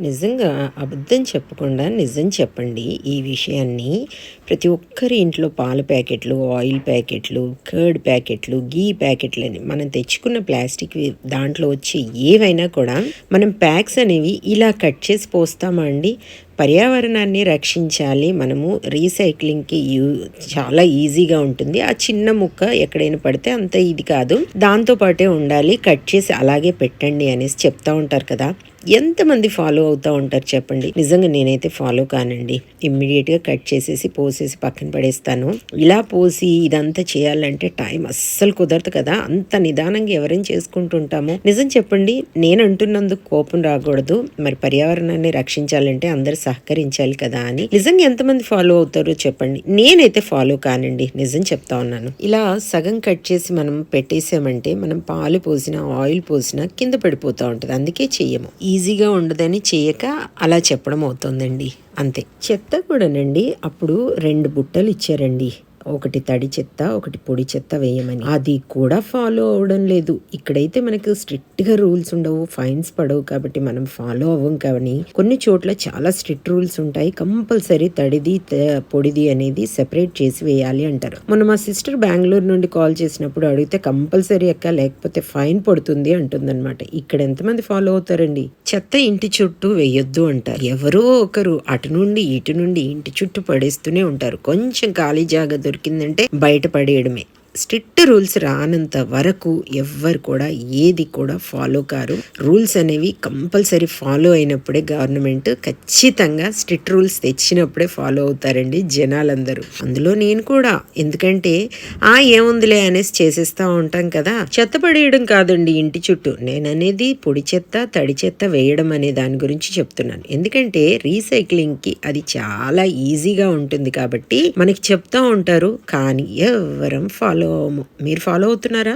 నిజంగా అబద్ధం చెప్పకుండా నిజం చెప్పండి ఈ విషయాన్ని. ప్రతి ఒక్కరి ఇంట్లో పాల ప్యాకెట్లు ఆయిల్ ప్యాకెట్లు కర్డ్ ప్యాకెట్లు గీ ప్యాకెట్లు అని మనం తెచ్చుకున్న ప్లాస్టిక్ దాంట్లో వచ్చే ఏవైనా కూడా మనం ప్యాక్స్ అనేవి ఇలా కట్ చేసి పోస్తామా అండి? పర్యావరణాన్ని రక్షించాలి. మనము రీసైక్లింగ్కి యూ చాలా ఈజీగా ఉంటుంది. ఆ చిన్న ముక్క ఎక్కడైనా పడితే అంత ఇది కాదు. దాంతో పాటే ఉండాలి. కట్ చేసి అలాగే పెట్టండి అనేసి చెప్తా ఉంటారు కదా. ఎంతమంది ఫాలో అవుతూ ఉంటారు చెప్పండి. నిజంగా నేనైతే ఫాలో కానండి. ఇమ్మీడియట్గా కట్ చేసేసి పోసేసి పక్కన పడేస్తాను. ఇలా పోసి ఇదంతా చేయాలంటే టైం అస్సలు కుదరదు కదా. అంత నిదానంగా ఎవరైనా చేసుకుంటుంటాము? నిజం చెప్పండి నేను అంటున్నందుకు కోపం రాకూడదు. మరి పర్యావరణాన్ని రక్షించాలంటే అందరు సహకరించాలి కదా అని. నిజంగా ఎంతమంది ఫాలో అవుతారో చెప్పండి. నేనైతే ఫాలో కానండి. నిజం చెప్తా ఉన్నాను. ఇలా సగం కట్ చేసి మనం పెట్టేసామంటే మనం పాలు పోసిన ఆయిల్ పోసిన కింద పడిపోతూ ఉంటుంది. అందుకే చెయ్యము. ఈజీగా ఉండదని చేయక అలా చెప్పడం అవుతుందండి. అంతే. చెత్త కూడానండి. అప్పుడు రెండు బుట్టలు ఇచ్చారండి. ఒకటి తడి చెత్త ఒకటి పొడి చెత్త వేయమని. అది కూడా ఫాలో అవడం లేదు. ఇక్కడైతే మనకు స్ట్రిక్ట్గా రూల్స్ ఉండవు ఫైన్స్ పడవు కాబట్టి మనం ఫాలో అవ్వం కానీ కొన్ని చోట్ల చాలా స్ట్రిక్ట్ రూల్స్ ఉంటాయి. కంపల్సరీ తడిది పొడిది అనేది సెపరేట్ చేసి వేయాలి అంటారు. మొన్న మా సిస్టర్ బెంగళూరు నుండి కాల్ చేసినప్పుడు అడిగితే కంపల్సరీ ఎక్క లేకపోతే ఫైన్ పడుతుంది అంటుందన్నమాట. ఇక్కడ ఎంతమంది ఫాలో అవుతారండి? చెత్త ఇంటి చుట్టూ వేయొద్దు అంటారు. ఎవరో ఒకరు అటు నుండి ఇటు నుండి ఇంటి చుట్టూ పడేస్తూనే ఉంటారు. కొంచెం ఖాళీ జాగా దొరికిందంటే బయట పడేయడమే స్ట్రిక్ట్ రూల్స్ రానంత వరకు ఎవ్వరు కూడా ఏది కూడా ఫాలో కారు. రూల్స్ అనేవి కంపల్సరీ ఫాలో అయినప్పుడే గవర్నమెంట్ ఖచ్చితంగా స్ట్రిక్ట్ రూల్స్ తెచ్చినప్పుడే ఫాలో అవుతారండి జనాలందరూ. అందులో నేను కూడా ఎందుకంటే ఆ ఏముందిలే అనేసి చేసేస్తా ఉంటాం కదా. చెత్త పడేయడం కాదండి ఇంటి చుట్టూ. నేను అనేది పొడి చెత్త తడి చెత్త వేయడం అనే దాని గురించి చెప్తున్నాను. ఎందుకంటే రీసైక్లింగ్కి అది చాలా ఈజీగా ఉంటుంది కాబట్టి మనకి చెప్తా ఉంటారు కానీ ఎవరం ఫాలో మీరు ఫాలో అవుతున్నారా?